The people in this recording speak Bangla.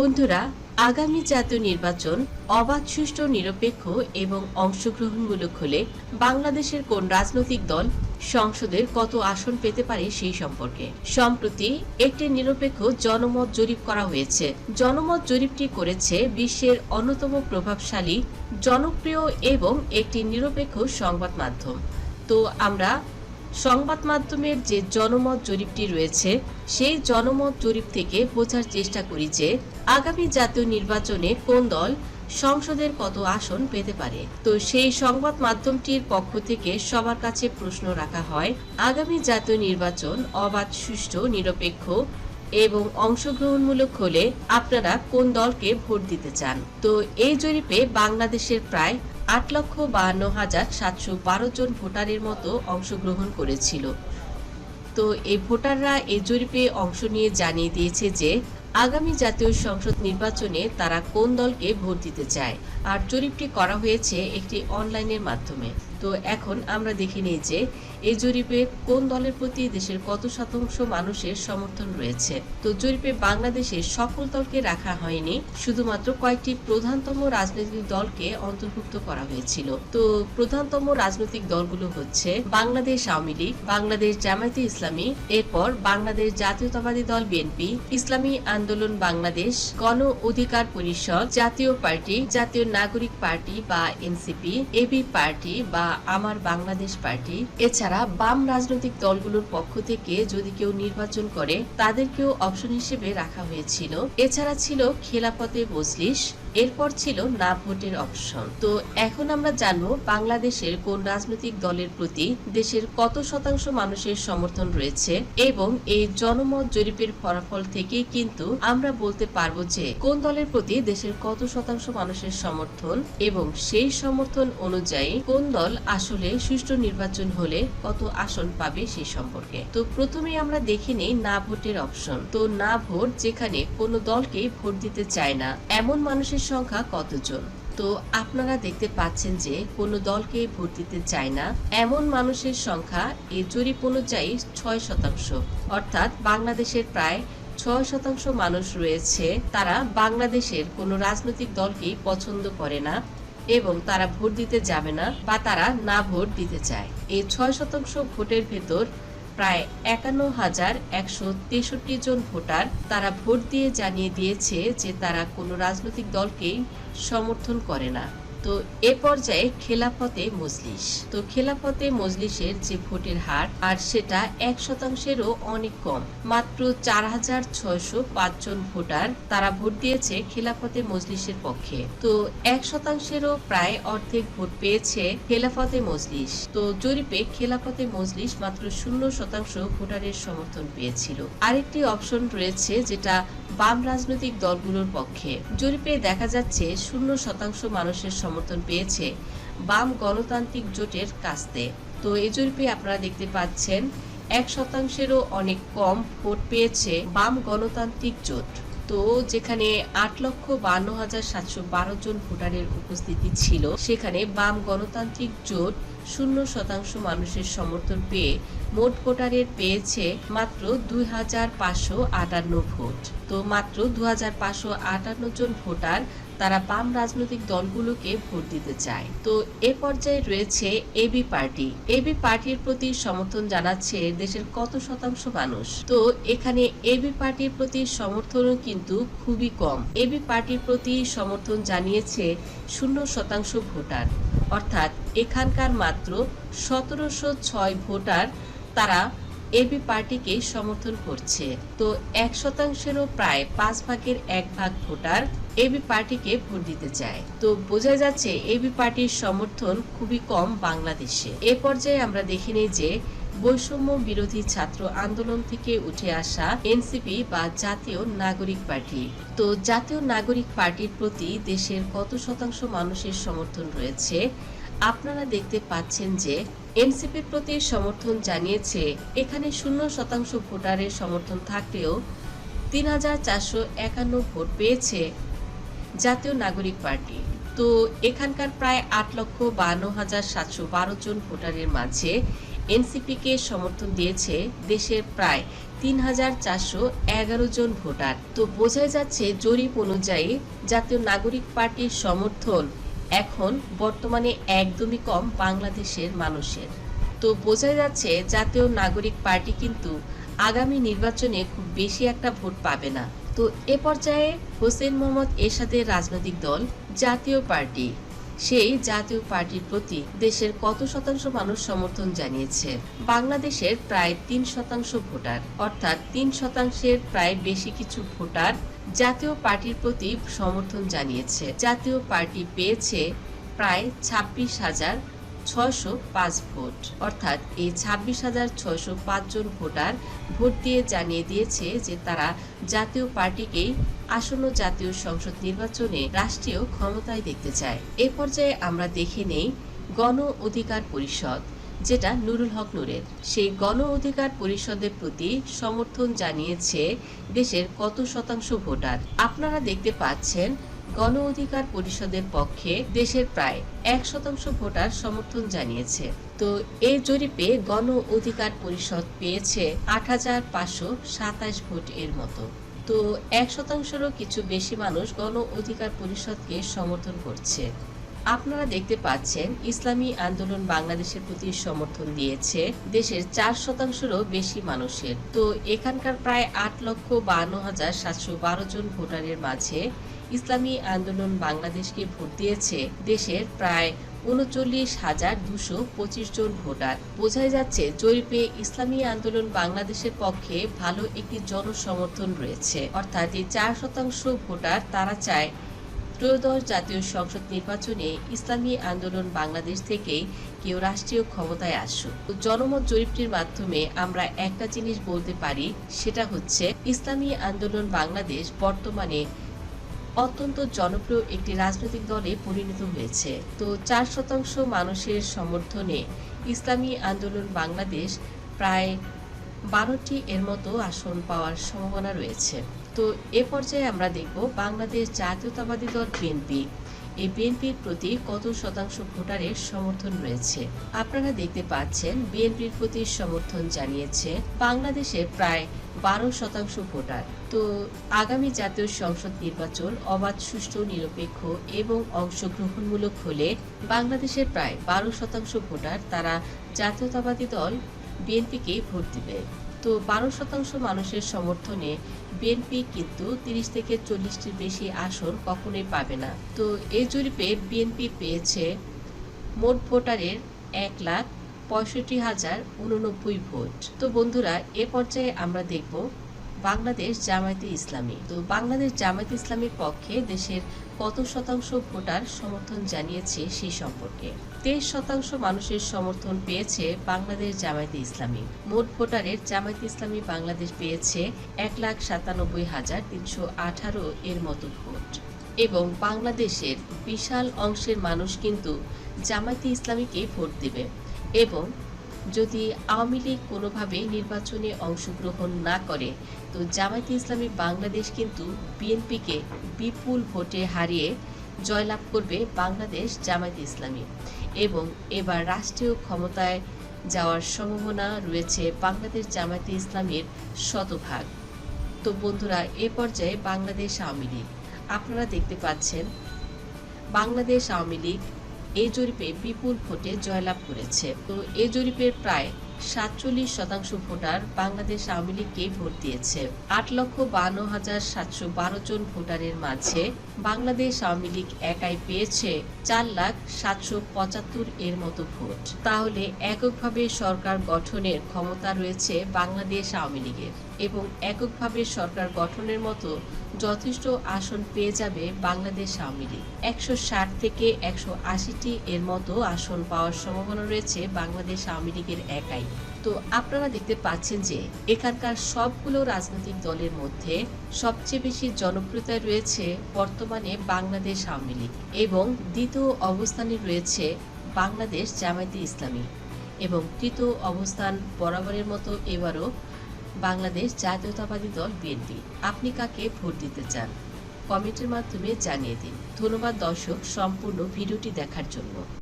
বন্ধুরা, আগামী জাতীয় নির্বাচন অবাধ, সুষ্ঠু, নিরপেক্ষ এবং অংশগ্রহণমূলক হলে বাংলাদেশের কোন রাজনৈতিক দল সংসদের কত আসন পেতে পারে সেই সম্পর্কে। সম্প্রতি একটি নিরপেক্ষ জনমত জরিপ করা হয়েছে। জনমত জরিপটি করেছে বিশ্বের অন্যতম প্রভাবশালী, জনপ্রিয় এবং একটি নিরপেক্ষ সংবাদ মাধ্যম। তো আমরা সংবাদ মাধ্যমের যে জনমত জরিপটি রয়েছে, সেই জনমত জরিপ থেকে বোঝার চেষ্টা করি যে, আগামী জাতীয় নির্বাচনে কোন দল সংসদের কত আসন পেতে পারে। তো সেই সংবাদ মাধ্যমটির পক্ষ থেকে সবার কাছে প্রশ্ন রাখা হয়, আগামী জাতীয় নির্বাচন অবাধ, সুষ্ঠু, নিরপেক্ষ এবং অংশগ্রহণমূলক হলে আপনারা কোন দলকে ভোট দিতে চান? তো এই জরিপে বাংলাদেশের প্রায় আট লক্ষ বাহান্ন হাজার সাতশো বারো জন ভোটারের মতো অংশগ্রহণ করেছিল। তো এই ভোটাররা এই জরিপে অংশ নিয়ে জানিয়ে দিয়েছে যে, আগামী জাতীয় সংসদ নির্বাচনে তারা কোন দলকে ভোট দিতে চায়। আর জরিপটি করা হয়েছে একটি অনলাইনের মাধ্যমে। তো এখন আমরা দেখে নিই যে এই জরিপে কোন দলের প্রতি দেশের কত শতাংশ মানুষের সমর্থন রয়েছে? তো জরিপে বাংলাদেশের সকল দলকে রাখা হয়নি, শুধুমাত্র কয়েকটি প্রধানতম রাজনৈতিক দলকে অন্তর্ভুক্ত করা হয়েছিল। তো প্রধানতম রাজনৈতিক দলগুলো হচ্ছে বাংলাদেশ আওয়ামী লীগ, বাংলাদেশ জামায়াতে ইসলামী, এরপর বাংলাদেশ জাতীয়তাবাদী দল বিএনপি, ইসলামী আন্দোলন বাংলাদেশ, গণ অধিকার পরিষদ, জাতীয় পার্টি, জাতীয় নাগরিক পার্টি বা এনসিপি, এবি পার্টি বা আমার বাংলাদেশ পার্টি। এছাড়া বাম রাজনৈতিক দলগুলোর পক্ষ থেকে যদি কেউ নির্বাচন করে, তাদেরকেও অপশন হিসেবে রাখা হয়েছিল। এছাড়া ছিল খেলাপথে মজলিস এরপর ছিল না ভোটের অপশন। তো এখন আমরা জানব বাংলাদেশের কোন রাজনৈতিক দলের প্রতি দেশের কত শতাংশ মানুষের সমর্থন রয়েছে এবং এই জনমত জরিপের ফলাফল থেকে কিন্তু আমরা বলতে পারব যে কোন দলের প্রতি দেশের কত শতাংশ মানুষের সমর্থন এবং সেই সমর্থন অনুযায়ী কোন দল আসলে সুষ্ঠু নির্বাচন হলে কত আসন পাবে সেই সম্পর্কে। তো প্রথমে আমরা দেখে নেই না ভোটের অপশন। তো না ভোট যেখানে কোনো দলকেই ভোট দিতে চায় না, এমন মানুষের সংখ্যা কতজন? তো আপনারা দেখতে পাচ্ছেন যে কোনো দলকে ভোট দিতে চায় না। এমন মানুষের সংখ্যা এই জরিপ অনুযায়ী ছয় শতাংশ। অর্থাৎ বাংলাদেশের প্রায় ছয় শতাংশ মানুষ রয়েছে। তারা বাংলাদেশের কোনো রাজনৈতিক দলকেই পছন্দ করে না এবং তারা ভোট দিতে যাবে না বা তারা না ভোট দিতে চায়। এই ছয় শতাংশ ভোটের ভেতর প্রায় একান্ন হাজার একশো তেষট্টি জন ভোটার তারা ভোট দিয়ে জানিয়ে দিয়েছে যে তারা কোনো রাজনৈতিক দলকেই সমর্থন করে না। তো এ পর্যায়ে খেলাফতে মজলিস। তো খেলাফতে মজলিসের যে ভোটের হার, আর সেটা এক শতাংশেরও অনেক কম। মাত্র চার হাজার ছয়শো জন ভোটার তারা ভোট দিয়েছে খেলাফতে মজলিসের পক্ষে। তো এক শতাংশেরও প্রায় অর্ধেক ভোট পেয়েছে খেলাফতে মজলিস। তো জরিপে খেলাফতে মজলিস মাত্র শূন্য শতাংশ ভোটারের সমর্থন পেয়েছিল। আরেকটি অপশন রয়েছে যেটা বাম রাজনৈতিক দলগুলোর পক্ষে। জরিপে দেখা যাচ্ছে শূন্য শতাংশ মানুষের পেয়েছে বাম গণতান্ত্রিক জোটের কাছতে তো এই জরিপে আপনারা দেখতে পাচ্ছেন, এক শতাংশেরও অনেক কম ভোট পেয়েছে বাম গণতান্ত্রিক জোট। তো যেখানে আট লক্ষ বান্ন হাজার সাতশো বারো জন ভোটারের উপস্থিতি ছিল, সেখানে বাম গণতান্ত্রিক জোট শূন্য শতাংশ মানুষের সমর্থন পেয়ে মোট ভোটারের পেয়েছে মাত্র দুই হাজার পাঁচশো আটান্ন ভোট। তো মাত্র দু হাজার পাঁচশো আটান্ন জন ভোটার তারা বাম রাজনৈতিক দলগুলোকে ভোট দিতে চায়। তো এ পর্যায়ে রয়েছে এবি পার্টি। এবি পার্টির প্রতি সমর্থন জানাচ্ছে দেশের কত শতাংশ মানুষ। তো এখানে এবি পার্টির প্রতি সমর্থনও কিন্তু খুবই কম। এবি পার্টির প্রতি সমর্থন জানিয়েছে শূন্য শতাংশ ভোটার। অর্থাৎ এখানকার মাত্র সতেরোশো ছয় ভোটার তারা এবি পার্টিকে সমর্থন করছে। তো এক শতাংশেরও প্রায় পাঁচ ভাগের এক ভাগ ভোটার এবি পার্টিকে ভোট দিতে চায়। তো বোঝা যাচ্ছে এবি পার্টির সমর্থন খুবই কম বাংলাদেশে। এ পর্যায়ে আমরা দেখে নিই যে বৈষম্য বিরোধী ছাত্র আন্দোলন থেকে উঠে আসা এনসিপি বা জাতীয় নাগরিক পার্টি। তো জাতীয় নাগরিক পার্টির প্রতি দেশের কত শতাংশ মানুষের সমর্থন রয়েছে? আপনারা দেখতে পাচ্ছেন যে এনসিপির প্রতি সমর্থন জানিয়েছে এখানে শূন্য শতাংশ ভোটারের সমর্থন থাকলেও তিন হাজার চারশো একান্ন ভোট পেয়েছে। জাতীয় নাগরিক পার্টি। তো এখানকার প্রায় আট লক্ষ বান্ন হাজার সাতশো বারো জন ভোটারের মাঝে এনসিপিকে সমর্থন দিয়েছে দেশের প্রায় তিন হাজার চারশো এগারো জন ভোটার। তো বোঝাই যাচ্ছে জরিপ অনুযায়ী জাতীয় নাগরিক পার্টির সমর্থন এখন বর্তমানে একদমই কম বাংলাদেশের মানুষের। তো বোঝা যাচ্ছে জাতীয় নাগরিক পার্টি কিন্তু আগামী নির্বাচনে খুব বেশি একটা ভোট পাবে না। তো এ পর্যায়ে হোসেন মোহাম্মদ এরশাদের রাজনৈতিক দল জাতীয় পার্টি। সেই জাতীয় পার্টির প্রতি দেশের কত শতাংশ মানুষ সমর্থন জানিয়েছে? বাংলাদেশের প্রায় তিন শতাংশ ভোটার, অর্থাৎ তিন শতাংশের প্রায় বেশি কিছু ভোটার জাতীয় পার্টির প্রতি সমর্থন জানিয়েছে। জাতীয় পার্টি পেয়েছে প্রায় ছাব্বিশ হাজার ছয়শো পাঁচ ভোট। অর্থাৎ এই ছাব্বিশ হাজার ছয়শো পাঁচ জন ভোটার ভোট দিয়ে জানিয়ে দিয়েছে যে তারা জাতীয় পার্টিকেই আসন্ন জাতীয় সংসদ নির্বাচনে রাষ্ট্রীয় ক্ষমতায় দেখতে চায়। এ পর্যায়ে আমরা দেখে নেই গণ অধিকার পরিষদ, যেটা নুরুল হক নূরের। সেই গণ অধিকার পরিষদের প্রতি সমর্থন জানিয়েছে দেশের কত শতাংশ ভোটার। আপনারা দেখতে পাচ্ছেন গণ অধিকার পরিষদের পক্ষে দেশের প্রায় এক শতাংশ ভোটার সমর্থন জানিয়েছে। তো এই জরিপে গণ অধিকার পরিষদ পেয়েছে আট হাজার পাঁচশো সাতাশ ভোট এর মতো। তো এক শতাংশেরও কিছু বেশি মানুষ গণ অধিকার পরিষদকে সমর্থন করছে। আপনারা দেখতে পাচ্ছেন, ইসলামী আন্দোলন বাংলাদেশের প্রতি সমর্থন দিয়েছে। দেশের চার শতাংশেরও বেশি মানুষের। তো এখানকার প্রায় আট লক্ষ বান্ন হাজার সাতশো বারো জন ভোটারের মাঝে ইসলামী আন্দোলন বাংলাদেশকে ভোট দিয়েছে। দেশের প্রায় উনচল্লিশ হাজার দুশো পঁচিশ জন ভোটার। বোঝাই যাচ্ছে, জরিপে ইসলামী আন্দোলন বাংলাদেশের পক্ষে ভালো একটি জনসমর্থন রয়েছে। অর্থাৎ এই চার শতাংশ ভোটার তারা চায় ত্রয়োদশ জাতীয় সংসদ নির্বাচনে ইসলামী আন্দোলন বাংলাদেশ থেকেই কেউ রাষ্ট্রীয় ক্ষমতায় আসুক। জনমত জরিপটির মাধ্যমে আমরা একটা জিনিস বলতে পারি, সেটা হচ্ছে ইসলামী আন্দোলন বাংলাদেশ বর্তমানে অত্যন্ত জনপ্রিয় একটি রাজনৈতিক দলে পরিণত হয়েছে। তো চার শতাংশ মানুষের সমর্থনে ইসলামী আন্দোলন বাংলাদেশ প্রায় বারোটি এর মতো আসন পাওয়ার সম্ভাবনা রয়েছে। তো এ পর্যায়ে আমরা দেখব বাংলাদেশ জাতীয়তাবাদী দল বিএনপি এই বিএনপির প্রতি কত শতাংশ ভোটারের সমর্থন রয়েছে? আপনারা দেখতে পাচ্ছেন বিএনপির প্রতি সমর্থন জানিয়েছে বাংলাদেশে প্রায় বারো শতাংশ ভোটার। তো আগামী জাতীয় সংসদ নির্বাচন অবাধ, সুষ্ঠু, নিরপেক্ষ এবং অংশগ্রহণমূলক হলে বাংলাদেশের প্রায় বারো শতাংশ ভোটার তারা জাতীয়তাবাদী দল বিএনপিকে ভোট দিবে। তো বারো শতাংশ মানুষের সমর্থনে বিএনপি কিন্তু তিরিশ থেকে চল্লিশটির বেশি আসন কখনোই পাবে না। তো এই জরিপে বিএনপি পেয়েছে মোট ভোটারের এক লাখ পঁয়ষট্টি হাজার উননব্বই ভোট। তো বন্ধুরা, এ পর্যায়ে আমরা দেখব বাংলাদেশ জামায়াতে ইসলামী। তো বাংলাদেশ জামায়াতে ইসলামীর পক্ষে দেশের কত শতাংশ ভোটার সমর্থন জানিয়েছে সেই সম্পর্কে। তেইশ শতাংশ মানুষের সমর্থন পেয়েছে বাংলাদেশ জামায়াতে ইসলামী। মোট ভোটারের জামায়াতে ইসলামী বাংলাদেশ পেয়েছে এক লাখ সাতানব্বই হাজার তিনশো আঠারো এর মতো ভোট। এবং বাংলাদেশের বিশাল অংশের মানুষ কিন্তু জামায়াতে ইসলামীকে ভোট দেবে। এবং যদি আওয়ামী লীগ কোনোভাবে নির্বাচনে অংশগ্রহণ না করে, তো জামায়াতে ইসলামী বাংলাদেশ কিন্তু বিএনপিকে বিপুল ভোটে হারিয়ে জয়লাভ করবে বাংলাদেশ জামায়াতে ইসলামী। এবং এবার রাষ্ট্রীয় ক্ষমতায় যাওয়ার সম্ভাবনা রয়েছে বাংলাদেশ জামায়াতে ইসলামীর শতভাগ। তো বন্ধুরা, এ পর্যায়ে বাংলাদেশ আওয়ামী লীগ। আপনারা দেখতে পাচ্ছেন, বাংলাদেশ আওয়ামী লীগ এই জরিপে বিপুল ভোটে জয়লাভ করেছে। তো এই জরিপের প্রায় সাতচল্লিশ শতাংশ ভোটার বাংলাদেশ আওয়ামী লীগকে ভোট দিয়েছে। আট লক্ষ বান্ন হাজার সাতশো বারো জন ভোটারের মাঝে বাংলাদেশ আওয়ামী লীগ একাই পেয়েছে চার লাখ সাতশো পঁচাত্তর এর মতো ভোট। তাহলে এককভাবে সরকার গঠনের ক্ষমতা রয়েছে বাংলাদেশ আওয়ামী লীগের। এবং এককভাবে সরকার গঠনের মতো যথেষ্ট আসন পেয়ে যাবে বাংলাদেশ আওয়ামী লীগ। একশো ষাট থেকে একশো আশিটি এর মতো আসন পাওয়ার সম্ভাবনা রয়েছে বাংলাদেশ আওয়ামী লীগের একাই। তো আপনারা দেখতে পাচ্ছেন যে এখানকার সবগুলো রাজনৈতিক দলের মধ্যে সবচেয়ে বেশি জনপ্রিয়তা রয়েছে বর্তমানে বাংলাদেশ আওয়ামী লীগ এবং দ্বিতীয় অবস্থানে রয়েছে বাংলাদেশ জামায়াতে ইসলামী এবং তৃতীয় অবস্থান বরাবরের মতো এবারও বাংলাদেশ জাতীয়তাবাদী দল বিএনপি। আপনি কাকে ভোট দিতে চান? কমেন্টের মাধ্যমে জানিয়ে দিন। ধন্যবাদ দর্শক, সম্পূর্ণ ভিডিওটি দেখার জন্য।